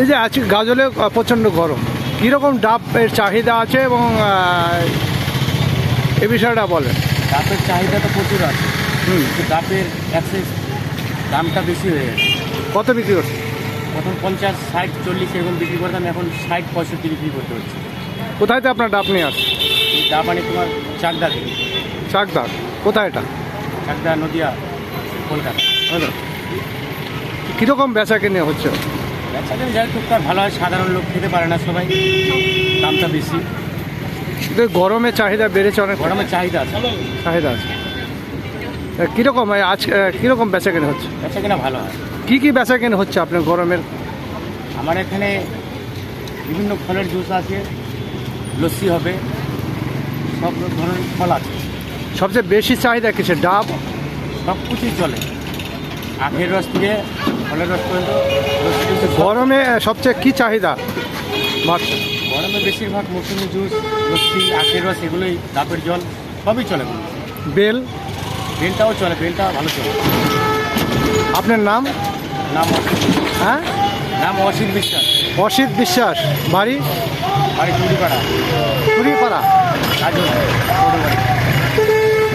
এই যে আজকে গাজলে প্রচণ্ড গরম। কীরকম ডাব এর চাহিদা আছে এবং এ বিষয়টা বলেন। ডাবের চাহিদা তো প্রচুর আছে। হুম। ডাবের অ্যাক্সেস দামটা বেশি হয়ে গেছে। কত বিক্রি করছে প্রথম পঞ্চাশ ষাট চল্লিশ এরকম বিক্রি করতাম এখন ষাট পঁয়ষট্টি বিক্রি করতে হচ্ছে। কোথায় তো আপনার ডাব নিয়ে আসছে এই ডাব আনি তোমার চাকদা থেকে। চাকদা। কোথায় এটা? চাকদা নদিয়া কলকাতা। কীরকম বেচা কিনে হচ্ছে? বাচ্চাদের যাই টুকটাক ভালো হয় সাধারণ লোক খেতে পারে না সবাই। দামটা বেশি। কিন্তু গরমে চাহিদা বেড়েছে অনেক গরমের চাহিদা আছে। চাহিদা আছে। কীরকম এই আজ কীরকম বেচা কিনে হচ্ছে? বেচা কিনা ভালো হয়। কী কী বেচা কিনে হচ্ছে আপনার গরমের? আমার এখানে বিভিন্ন ফলের জুস আছে লস্যি হবে সব ধরনের ফল আছে। সবচেয়ে বেশি চাহিদা কিসে ডাব? সব কিছুই চলে। আখের রস থেকে ফলের রস পর্যন্ত গরমে সবচেয়ে কী চাহিদা? গরমে বেশিরভাগ মৌসুমি জুস লস্যি আখের রস এগুলোই ডাবের জল সবই চলে বেল? বেলটাও চলে বেলটা ভালো চলে। আপনার নাম? নাম হ্যাঁ? নাম অসিত বিশ্বাস। অসিত বিশ্বাস। বাড়ি? বাড়ি চুরিপাড়া বাড়ি